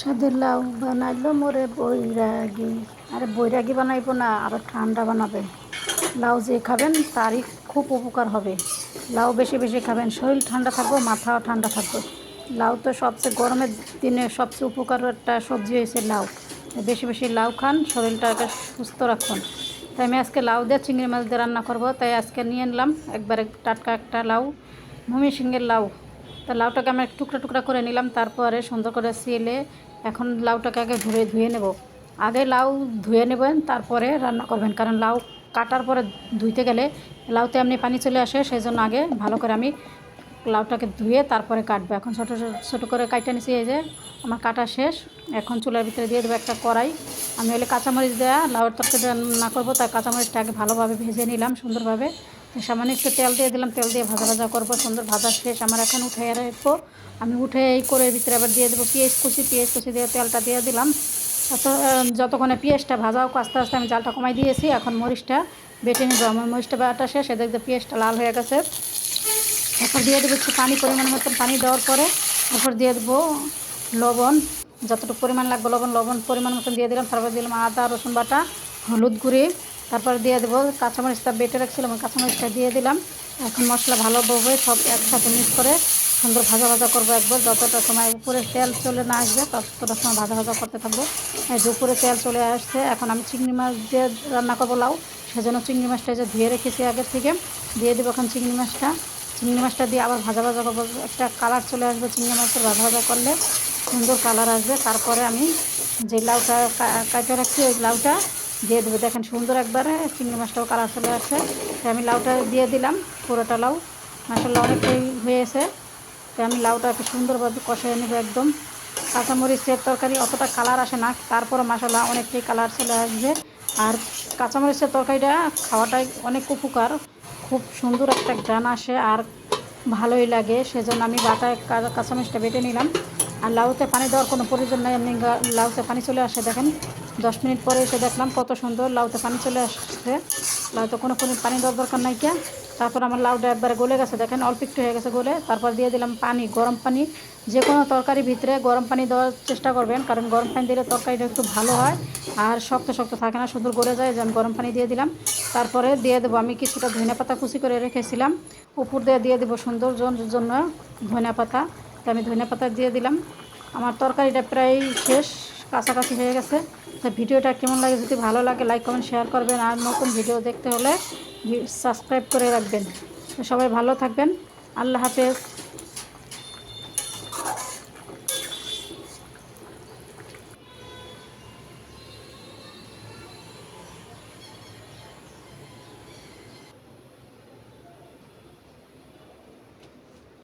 সাদের লাউ বানাইলো মোরে বৈরাগী। আরে বৈরাগী বানাইবো না আরও ঠান্ডা বানাবে। লাউ যে খাবেন তারই খুব উপকার হবে। লাউ বেশি বেশি খাবেন, শরীর ঠান্ডা থাকবে, মাথাও ঠান্ডা থাকবে। লাউ তো সবচেয়ে গরমের দিনে সবচেয়ে উপকার একটা সবজি হয়েছে লাউ। বেশি বেশি লাউ খান, শরীরটাকে সুস্থ রাখুন। তাই আমি আজকে লাউ দিয়ে চিংড়ি মাছ দিয়ে রান্না করব। তাই আজকে নিয়ে নিলাম একবারে টাটকা একটা লাউ ভূমি সিংহের লাউ। তা লাউটাকে আমি টুকরা টুকরা করে নিলাম, তারপরে সুন্দর করে সিলে এখন লাউটাকে আগে ধুয়ে ধুয়ে নেব। আগে লাউ ধুয়ে নেবেন, তারপরে রান্না করবেন। কারণ লাউ কাটার পরে ধুইতে গেলে লাউতে এমনি পানি চলে আসে সেই জন্য আগে ভালো করে আমি লাউটাকে ধুয়ে তারপরে কাটবো। এখন ছোটো ছোটো করে কাটতে নিছি, এই যে আমার কাটা শেষ। এখন চুলার ভিতরে দিয়ে দেবো একটা কড়াই। আমি হলে কাঁচামরিচ দেওয়া লাউয়ের তরকারি রান্না করব তাই কাঁচামরিচটা আগে ভালোভাবে ভেজে নিলাম সুন্দরভাবে। সামান্য একটু তেল দিয়ে দিলাম, তেল দিয়ে ভাজা ভাজা করব, সুন্দর ভাজা শেষ। আমার এখন উঠে রাখব আমি উঠে এই করে ভিতরে আবার দিয়ে দেবো পেঁয়াজ কুচি পেঁয়াজ কুচি দিয়ে তেলটা দিয়ে দিলাম। যতক্ষণে পেঁয়াজটা ভাজা হোক, আস্তে আস্তে আমি জালটা কমাই দিয়েছি। এখন মরিচটা বেটে নেব। আমার মরিচটা বাটা শেষ যে পেঁয়াজটা লাল হয়ে গেছে। তারপর দিয়ে দেবো একটু পানি, পরিমাণ মতন পানি দেওয়ার পরে তারপর দিয়ে দেবো লবণ। যতটুকু পরিমাণ লাগবে লবণ লবণ পরিমাণ মতন দিয়ে দিলাম। তারপর দিলাম আদা, রসুন বাটা, হলুদ গুঁড়ি। তারপর দিয়ে দেবো, কাঁচামরিচটা বেটে রাখছিলাম কাঁচামরিচটা দিয়ে দিলাম। এখন মশলা ভালোভাবে সব একসাথে মিক্স করে সুন্দর ভাজা ভাজা করব একবার। যতটা সময় উপরে তেল চলে না আসবে, ততটা সময় ভাজা ভাজা করতে থাকব। দুপুরে তেল চলে আসছে, এখন আমি চিংড়ি মাছ দিয়ে রান্না করব লাউ। সেজন্য চিংড়ি মাছটা যে ধুয়ে রেখেছি আগের থেকে। দিয়ে দেবো এখন চিংড়ি মাছটা। চিংড়ি মাছটা দিয়ে আবার ভাজা ভাজা করব। একটা কালার চলে আসবে চিংড়ি মাছের ভাজা ভাজা করলে। সুন্দর কালার আসবে। তারপরে আমি যে লাউটা কাটে রাখছি, ওই লাউটা দিয়ে দেখেন সুন্দর একবারে, চিংড়ি মাছটাও কালার চলে আসছে তাই আমি লাউটা দিয়ে দিলাম, পুরোটা লাউ। মাসাল্লাহ অনেকটাই হয়েছে। তাই আমি লাউটাকে সুন্দরভাবে কষাই নেব একদম। কাঁচামরিচের তরকারি অতটা কালার আসে না তারপরে মশলা অনেকটাই কালার চলে আসবে। আর কাঁচামরিচের তরকারিটা খাওয়াটাই অনেক উপকার, খুব সুন্দর একটা গ্রান আসে আর ভালোই লাগে। সেজন্য আমি বাটায় কাঁচামরিচটা বেটে নিলাম। আর লাউতে পানি দেওয়ার কোনো প্রয়োজন নেই। এমনি লাউতে পানি চলে আসে, দেখেন। দশ মিনিট পরে এসে দেখলাম কত সুন্দর লাউতে পানি চলে আসছে। লাউতে কোনো কোনো পানি দেওয়ার দরকার নাই কে? তারপর আমার লাউটা একবারে গলে গেছে, দেখেন, অল্প একটু হয়ে গেছে গলে। তারপর দিয়ে দিলাম পানি, গরম পানি। যে কোনো তরকারির ভিতরে গরম পানি দেওয়ার চেষ্টা করবেন, কারণ গরম পানি দিলে তরকারিটা একটু ভালো হয় আর শক্ত শক্ত থাকে না, সুন্দর গলে যায়। যেমন গরম পানি দিয়ে দিলাম। তারপরে দিয়ে দেবো আমি কিছুটা ধনে পাতা কুচি করে রেখেছিলাম। উপর দিয়ে দিয়ে দেবো সুন্দর জন্য ধনে পাতা তো আমি ধনে পাতা দিয়ে দিলাম। আমার তরকারিটা প্রায় শেষ, কাছাকাছি হয়ে গেছে। তো ভিডিওটা কেমন লাগে যদি ভালো লাগে লাইক কমেন্ট শেয়ার করবেন। আর নতুন ভিডিও দেখতে হলে সাবস্ক্রাইব করে রাখবেন। সবাই ভালো থাকবেন। আল্লাহ হাফেজ।